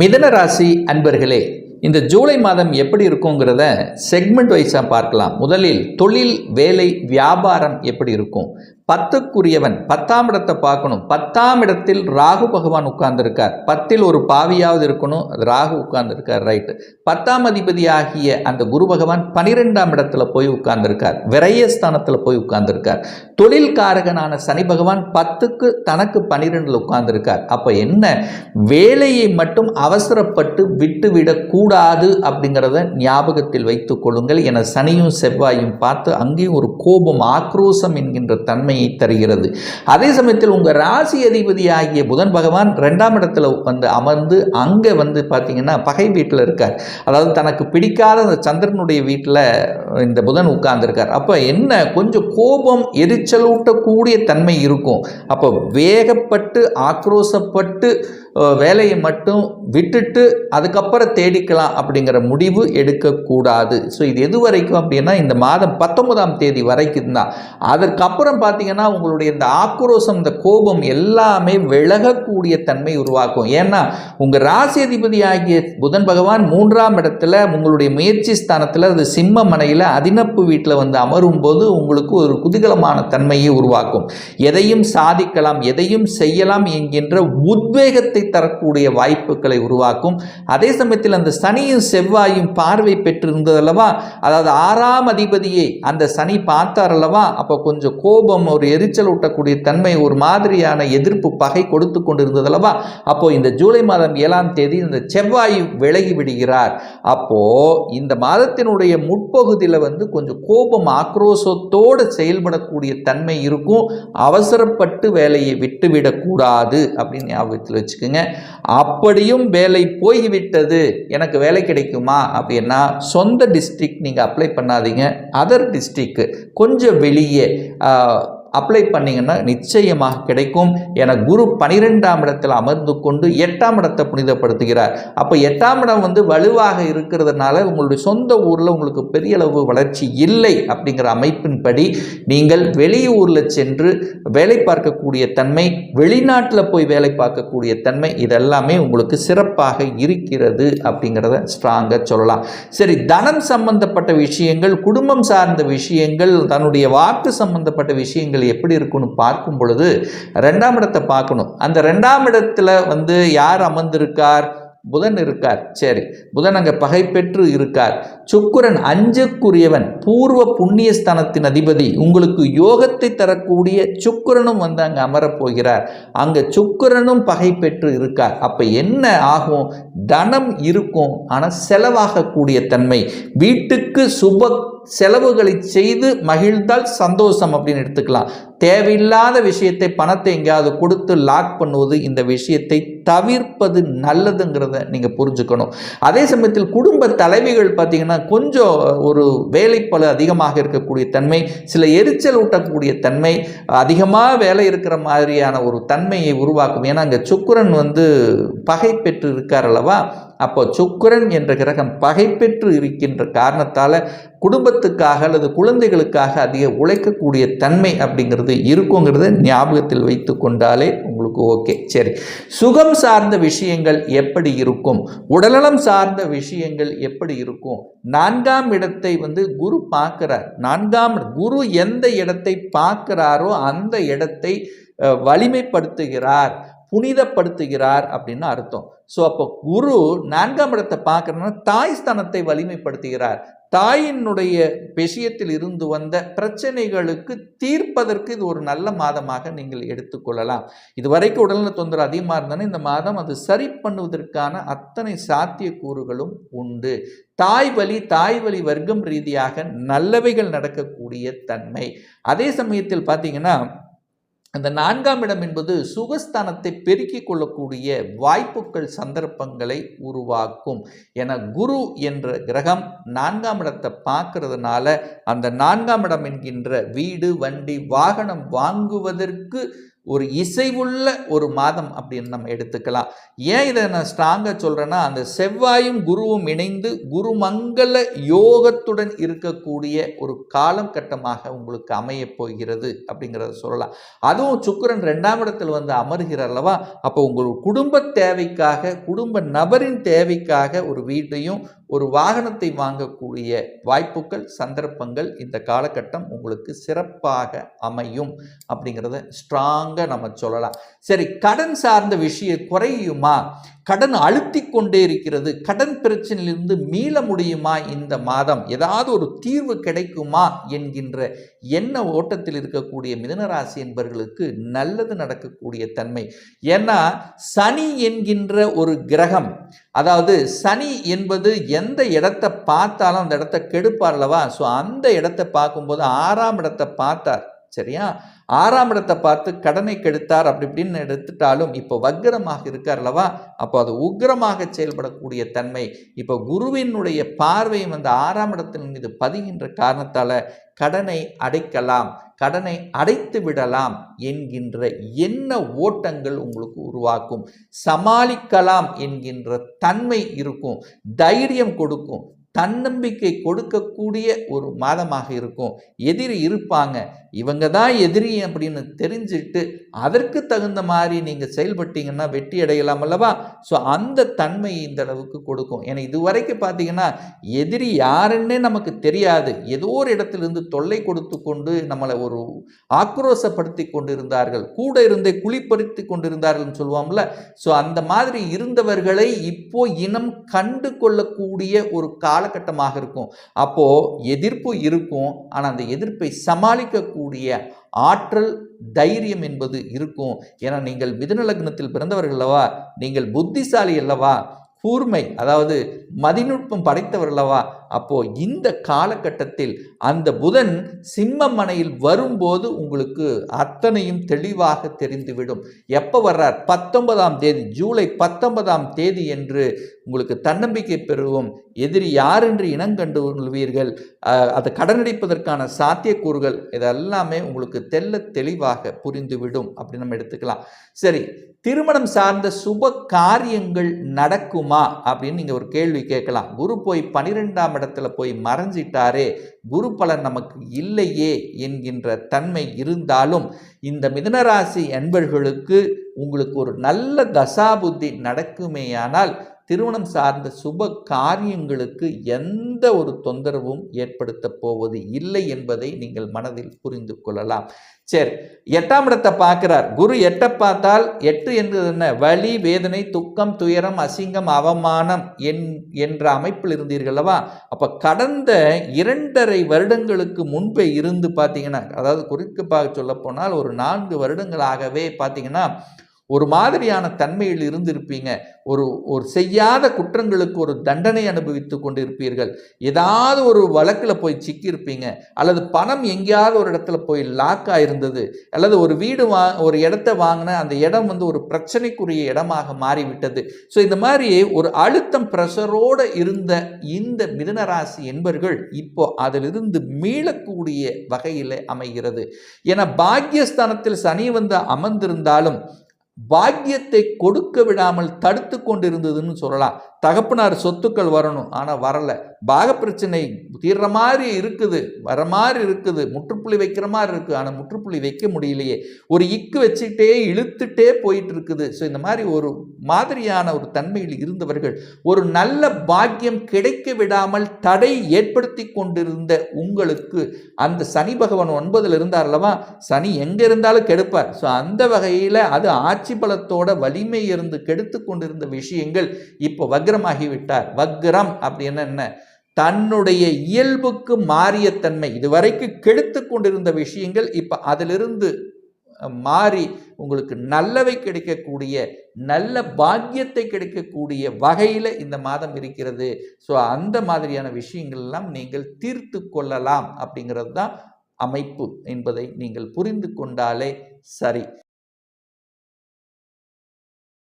மிதன ராசி அன்பர்களே இந்த ஜூலை மாதம் எப்படி இருக்குங்கிறத செக்மெண்ட் வைஸாக பார்க்கலாம். முதலில் தொழில் வேலை வியாபாரம் எப்படி இருக்கும்? பத்துக்குரியவன் பத்தாம் இடத்தை பார்க்கணும். பத்தாம் இடத்தில் ராகு பகவான் உட்கார்ந்துருக்கார். பத்தில் ஒரு பாவியாவது இருக்கணும். அது ராகு உட்கார்ந்துருக்கார் ரைட்டு பத்தாம் அதிபதி ஆகிய அந்த குரு பகவான் பனிரெண்டாம் இடத்துல போய் உட்கார்ந்துருக்கார். விரயஸ்தானத்தில் போய் உட்கார்ந்துருக்கார். தொழில் காரகனான சனி பகவான் பத்துக்கு தனக்கு பனிரெண்டில் உட்கார்ந்துருக்கார். அப்போ என்ன? வேலையை மட்டும் அவசரப்பட்டு விட்டுவிடக்கூடாது அப்படிங்கிறத ஞாபகத்தில் வைத்துக் கொள்ளுங்கள் என சனியும் செவ்வாயும் பார்த்து அங்கேயும் ஒரு கோபம் ஆக்ரோசம் என்கின்ற தன்மையை தருகிறது. அதே சமயத்தில் உங்கள் ராசி அதிபதி ஆகிய புதன் பகவான் ரெண்டாம் இடத்துல வந்து அமர்ந்து அங்கே வந்து பார்த்தீங்கன்னா பகை வீட்டில் இருக்கார். அதாவது தனக்கு பிடிக்காத அந்த சந்திரனுடைய வீட்டில் இந்த புதன் உட்கார்ந்துருக்கார். அப்போ என்ன? கொஞ்சம் கோபம் எரிச்சலூட்டக்கூடிய தன்மை இருக்கும். அப்போ வேகப்பட்டு ஆக்ரோசப்பட்டு வேலையை மட்டும் விட்டுட்டு அதுக்கப்புறம் தேடிக்கலாம் அப்படிங்கிற முடிவு எடுக்கக்கூடாது. ஸோ இது எது வரைக்கும் அப்படின்னா இந்த மாதம் பத்தொன்பதாம் தேதி வரைக்கும் தான். அதற்கப்புறம் பார்த்தீங்கன்னா உங்களுடைய இந்த ஆக்ரோஷம் இந்த கோபம் எல்லாமே விலகக்கூடிய தன்மை உருவாக்கும். ஏன்னா உங்கள் ராசி அதிபதி ஆகிய புதன் பகவான் மூன்றாம் இடத்துல உங்களுடைய முயற்சி ஸ்தானத்தில் அது சிம்ம மனையில் அதினப்பு வீட்டில் வந்து அமரும் போது உங்களுக்கு ஒரு குதூகலமான தன்மையை உருவாக்கும். எதையும் சாதிக்கலாம் எதையும் செய்யலாம் என்கின்ற உத்வேகத்தை தரக்கூடிய வாய்ப்புகளை உருவாக்கும். அதே சமயத்தில் அந்த சனியும் செவ்வாயும் பார்வை பெற்றிருந்ததல்லவா அதாவது ஆறாம் அதிபதியை அந்த சனி பார்த்தார் அல்லவா? அப்போ கொஞ்சம் கோபம் ஒரு எரிச்சல் ஊட்டக்கூடிய தன்மை ஒரு மாதிரியான எதிர்ப்பு பகை கொடுத்து கொண்டிருந்ததல்லவா அப்போ இந்த ஜூலை மாதம் ஏழாம் தேதி இந்த செவ்வாய் விலகி விடுகிறார். அப்போ இந்த மாதத்தினுடைய முற்பகுதியில் வந்து கொஞ்சம் கோபம் ஆக்ரோஷத்தோடு செயல்படக்கூடிய தன்மை இருக்கும். அவசரப்பட்டு வேலையை விட்டுவிடக்கூடாது அப்படின்னு ஞாபகத்தில் வச்சுக்கோங்க. அப்படியும் வேலை போய்விட்டது. எனக்கு வேலை கிடைக்குமா? அப்படின்னா சொந்த டிஸ்ட்ரிக்ட் நீங்கள் அப்ளை பண்ணாதீங்க. அதர் டிஸ்ட்ரிக்கு கொஞ்சம் வெளியே அப்ளை பண்ணிங்கன்னா நிச்சயமாக கிடைக்கும் என குரு பனிரெண்டாம் இடத்தில் அமர்ந்து கொண்டு எட்டாம் இடத்தை புனிதப்படுத்துகிறார். அப்போ எட்டாம் இடம் வந்து வலுவாக இருக்கிறதுனால உங்களுடைய சொந்த ஊரில் உங்களுக்கு பெரிய அளவு வளர்ச்சி இல்லை அப்படிங்கிற அமைப்பின்படி நீங்கள் வெளியூரில் சென்று வேலை பார்க்கக்கூடிய தன்மை வெளிநாட்டில் போய் வேலை பார்க்கக்கூடிய தன்மை இதெல்லாமே உங்களுக்கு சிறப்பாக இருக்கிறது அப்படிங்கிறத ஸ்ட்ராங்காக சொல்லலாம். சரி தனம் சம்பந்தப்பட்ட விஷயங்கள் குடும்பம் சார்ந்த விஷயங்கள் தன்னுடைய வாக்கு சம்பந்தப்பட்ட விஷயங்கள் எப்படி இருக்குன்னு பார்க்கும் பொழுது ரெண்டாம் இடத்தை பார்க்கணும். அந்த ரெண்டாம் இடத்துல வந்து யார் அமர்ந்திருக்கார்? புதன் இருக்கார். சரி. புதன் அங்கே பகை பெற்று இருக்கார். சுக்குரன் அஞ்சுக்குரியவன். பூர்வ புண்ணியஸ்தானத்தின் அதிபதி. உங்களுக்கு யோகத்தை தரக்கூடிய சுக்குரனும் வந்து அங்கே அமரப் போகிறார் அங்கே சுக்குரனும் பகை பெற்று இருக்கார். அப்போ என்ன ஆகும்? தனம் இருக்கும். ஆனால் செலவாகக்கூடிய தன்மை. வீட்டுக்கு சுப செலவுகளை செய்து மகிழ்ந்தால் சந்தோஷம் அப்படின்னு எடுத்துக்கலாம். தேவையில்லாத விஷயத்தை பணத்தை எங்கேயாவது கொடுத்து லாக் பண்ணுவது இந்த விஷயத்தை தவிர்ப்பது நல்லதுங்கிறத நீங்கள் புரிஞ்சுக்கணும். அதே சமயத்தில் குடும்ப தலைவிகள் பார்த்தீங்கன்னா கொஞ்சம் ஒரு வேலைப்பளு அதிகமாக இருக்கக்கூடிய தன்மை சில எரிச்சல் ஊட்டக்கூடிய தன்மை அதிகமாக வேலை இருக்கிற மாதிரியான ஒரு தன்மையை உருவாக்கும். ஏன்னா அங்கே சுக்கரன் வந்து பகை பெற்று இருக்கார் அல்லவா? அப்போ சுக்கரன் என்ற கிரகம் பகை பெற்று இருக்கின்ற காரணத்தால் குடும்பத்துக்காக அல்லது குழந்தைகளுக்காக அதிக உழைக்கக்கூடிய தன்மை அப்படிங்கிறது இருக்குங்கிறத ஞாபகத்தில் வைத்து கொண்டாலே உங்களுக்கு ஓகே. சரி. சுகம் சார்ந்த விஷயங்கள் எப்படி இருக்கும்? உடல்நலம் சார்ந்த விஷயங்கள் எப்படி இருக்கும்? நான்காம் இடத்தை வந்து குரு பார்க்கிறார். நான்காம் குரு எந்த இடத்தை பார்க்கிறாரோ அந்த இடத்தை வலிமைப்படுத்துகிறார். புனிதப்படுத்துகிறார் அப்படின்னு அர்த்தம். ஸோ அப்போ குரு நான்காம் இடத்தை பார்க்கறதுனா தாய் ஸ்தானத்தை வலிமைப்படுத்துகிறார். தாயினுடைய விஷயத்தில் இருந்து வந்த பிரச்சனைகளுக்கு தீர்ப்பதற்கு இது ஒரு நல்ல மாதமாக நீங்கள் எடுத்துக்கொள்ளலாம் இதுவரைக்கும் உடல்நல தொந்தரவு அதிகமாக இருந்தாலும் இந்த மாதம் அது சரி பண்ணுவதற்கான அத்தனை சாத்தியக்கூறுகளும் உண்டு. தாய் வழி தாய் வழி வர்க்கம் ரீதியாக நல்லவைகள் நடக்கக்கூடிய தன்மை. அதே சமயத்தில் பார்த்தீங்கன்னா அந்த நான்காம் இடம் என்பது சுகஸ்தானத்தை பெருக்கிக் கொள்ளக்கூடிய வாய்ப்புகள் சந்தர்ப்பங்களை உருவாக்கும். என குரு என்ற கிரகம் நான்காம் இடத்தை பார்க்கறதுனால அந்த நான்காம் இடம் என்கின்ற வீடு வண்டி வாகனம் வாங்குவதற்கு ஒரு இசைவுள்ள ஒரு மாதம் அப்படின்னு நம்ம எடுத்துக்கலாம். ஏன் இதை நான் ஸ்ட்ராங்காக சொல்கிறேன்னா அந்த செவ்வாயும் குருவும் இணைந்து குருமங்கள யோகத்துடன் இருக்கக்கூடிய ஒரு காலம் கட்டமாக உங்களுக்கு அமையப் போகிறது அப்படிங்கிறத சொல்லலாம். அதுவும் சுக்கரன் ரெண்டாம் இடத்தில் வந்து அமர்கிற அல்லவா? அப்போ உங்கள் குடும்ப தேவைக்காக குடும்ப நபரின் தேவைக்காக ஒரு வீட்டையும் ஒரு வாகனத்தை வாங்கக்கூடிய வாய்ப்புகள் சந்தர்ப்பங்கள் இந்த காலகட்டம் உங்களுக்கு சிறப்பாக அமையும் அப்படிங்கிறத ஸ்ட்ராங்காக நம்ம சொல்லலாம். சரி கடன் சார்ந்த விஷயம் குறையுமா? கடன் அழுத்தி கொண்டே இருக்கிறது. கடன் பிரச்சனையிலிருந்து மீள முடியுமா இந்த மாதம்? ஏதாவது ஒரு தீர்வு கிடைக்குமா என்கின்ற எண்ண ஓட்டத்தில் இருக்கக்கூடிய மிதனராசி என்பவர்களுக்கு நல்லது நடக்கக்கூடிய தன்மை. ஏன்னா சனி என்கின்ற ஒரு கிரகம் அதாவது சனி என்பது எந்த இடத்தை பார்த்தாலும் அந்த இடத்த கெடுப்பார் அல்லவா? ஸோ அந்த இடத்தை பார்க்கும்போது ஆறாம் இடத்தை பார்த்தார். சரியா? ஆறாம் இடத்தை பார்த்து கடனை கெடுத்தார் அப்படி இப்படின்னு எடுத்துட்டாலும் இப்போ வக்ரமாக இருக்கார் அல்லவா? அப்போ அது உக்ரமாக செயல்படக்கூடிய தன்மை. இப்போ குருவினுடைய பார்வையும் வந்து ஆறாம் இடத்தின் மீது பதிகின்ற காரணத்தால் கடனை அடைக்கலாம். கடனை அடைத்து விடலாம் என்கின்ற என்ன ஓட்டங்கள் உங்களுக்கு உருவாக்கும். சமாளிக்கலாம் என்கின்ற தன்மை இருக்கும். தைரியம் கொடுக்கும். தன்னம்பிக்கை கொடுக்கக்கூடிய ஒரு மாதமாக இருக்கும். எதிரி இருப்பாங்க. இவங்க தான் எதிரி அப்படின்னு தெரிஞ்சுட்டு அதற்கு தகுந்த மாதிரி நீங்கள் செயல்பட்டீங்கன்னா வெற்றி அடையலாம் அல்லவா? ஸோ அந்த தன்மை இந்த அளவுக்கு கொடுக்கும். ஏன்னா இதுவரைக்கும் பார்த்தீங்கன்னா எதிரி யாருன்னே நமக்கு தெரியாது. ஏதோ ஒரு இடத்துலேருந்து தொல்லை கொடுத்து கொண்டு நம்மளை ஒரு ஆக்ரோசப்படுத்தி கொண்டிருந்தார்கள். கூட இருந்தே குளிப்படுத்தி கொண்டிருந்தார்கள்னு சொல்லுவோம்ல. ஸோ அந்த மாதிரி இருந்தவர்களை இப்போ இனம் கண்டு கொள்ளக்கூடிய ஒரு காலகட்டமாக இருக்கும். அப்போது எதிர்ப்பு இருக்கும். ஆனால் அந்த எதிர்ப்பை சமாளிக்கக்கூடிய ஆற்றல் தைரியம் என்பது இருக்கும். ஏன்னா நீங்கள் மிதுன லக்னத்தில் பிறந்தவர்கள் அல்லவா? நீங்கள் புத்திசாலி அல்லவா? கூர்மை அதாவது மதிநுட்பம் படைத்தவர் அல்லவா? அப்போ இந்த காலகட்டத்தில் அந்த புதன் சிம்ம மனையில் வரும்போது உங்களுக்கு அத்தனையும் தெளிவாக தெரிந்துவிடும். எப்போ வர்றார்? பத்தொன்பதாம் தேதி ஜூலை பத்தொன்பதாம் தேதி என்று உங்களுக்கு தன்னம்பிக்கை பெறுவோம். எதிரி யார் என்று இனங்கண்டு கொள்வீர்கள் அதை கடனடிப்பதற்கான சாத்தியக்கூறுகள் இதெல்லாமே உங்களுக்கு தெல்ல தெளிவாக புரிந்துவிடும். அப்படின்னு நம்ம எடுத்துக்கலாம். சரி திருமணம் சார்ந்த சுப காரியங்கள் நடக்குமா? அப்படின்னு நீங்கள் ஒரு கேள்வி கேட்கலாம். குரு போய் பனிரெண்டாம் இடத்துல போய் மறைஞ்சிட்டாரே குரு பலன் நமக்கு இல்லையே என்கின்ற தன்மை இருந்தாலும் இந்த மிதனராசி அன்பர்களுக்கு உங்களுக்கு ஒரு நல்ல தசாபுத்தி நடக்குமேயானால் திருமணம் சார்ந்த சுப காரியங்களுக்கு எந்த ஒரு தொந்தரவும் ஏற்படுத்த போவது இல்லை என்பதை நீங்கள் மனதில் புரிந்து கொள்ளலாம். சரி எட்டாம் இடத்தை பார்க்கிறார். குரு எட்டை பார்த்தால் எட்டு என்பது என்ன? வலி வேதனை துக்கம் துயரம் அசிங்கம் அவமானம் என் என்ற அமைப்பில் இருந்தீர்கள் அல்லவா? அப்போ கடந்த இரண்டரை வருடங்களுக்கு முன்பே இருந்து பார்த்தீங்கன்னா அதாவது குறிப்பாக சொல்ல போனால் ஒரு நான்கு வருடங்களாகவே பார்த்தீங்கன்னா ஒரு மாதிரியான தன்மையில் இருந்திருப்பீங்க. ஒரு ஒரு செய்யாத குற்றங்களுக்கு ஒரு தண்டனை அனுபவித்து கொண்டிருப்பீர்கள். ஏதாவது ஒரு வழக்கில் போய் சிக்கியிருப்பீங்க. அல்லது பணம் எங்கேயாவது ஒரு இடத்துல போய் லாக் ஆயிருந்தது. அல்லது ஒரு வீடு வா ஒரு இடத்த வாங்கின அந்த இடம் வந்து ஒரு பிரச்சனைக்குரிய இடமாக மாறிவிட்டது. ஸோ இந்த மாதிரி ஒரு அழுத்தம் ப்ரெஷரோடு இருந்த இந்த மிதனராசி என்பர்கள் இப்போ அதிலிருந்து மீளக்கூடிய வகையில் அமைகிறது. ஏன்னா பாக்கியஸ்தானத்தில் சனி வந்து அமர்ந்திருந்தாலும் பாக்கியத்தை கொடுக்க விடாமல் தடுத்து கொண்டிருந்ததுன்னு சொல்லலாம். தகப்பனார் சொத்துக்கள் வரணும். ஆனால் வரலை. பாக பிரச்சனை தீர்ற மாதிரி இருக்குது. வர மாதிரி இருக்குது. முற்றுப்புள்ளி வைக்கிற மாதிரி இருக்குது ஆனால் முற்றுப்புள்ளி வைக்க முடியலையே. ஒரு இக்கு வச்சுட்டே இழுத்துட்டே போயிட்டு இருக்குது ஸோ இந்த மாதிரி ஒரு மாதிரியான ஒரு தன்மையில் இருந்தவர்கள் ஒரு நல்ல பாக்கியம் கிடைக்க விடாமல் தடை ஏற்படுத்தி கொண்டிருந்த உங்களுக்கு அந்த சனி பகவான் ஒன்பதில் இருந்தார் அல்லவா? சனி எங்கே இருந்தாலும் கெடுப்பார். ஸோ அந்த வகையில் அது ஆட்சி பலத்தோட வலிமை இருந்து கெடுத்து கொண்டிருந்த விஷயங்கள் இப்போ வக்ரமாகிவிட்டார். வக்ரம் அப்படின்னு என்ன? தன்னுடைய இயல்புக்கு மாறிய தன்மை. இதுவரைக்கும் கெடுத்து கொண்டிருந்த விஷயங்கள் இப்போ அதிலிருந்து மாறி உங்களுக்கு நல்லவை கிடைக்கக்கூடிய நல்ல பாக்கியத்தை கிடைக்கக்கூடிய வகையில் இந்த மாதம் இருக்கிறது. ஸோ அந்த மாதிரியான விஷயங்கள் எல்லாம் நீங்கள் தீர்த்து கொள்ளலாம் அப்படிங்கிறது தான் அமைப்பு என்பதை நீங்கள் புரிந்து கொண்டாலே சரி.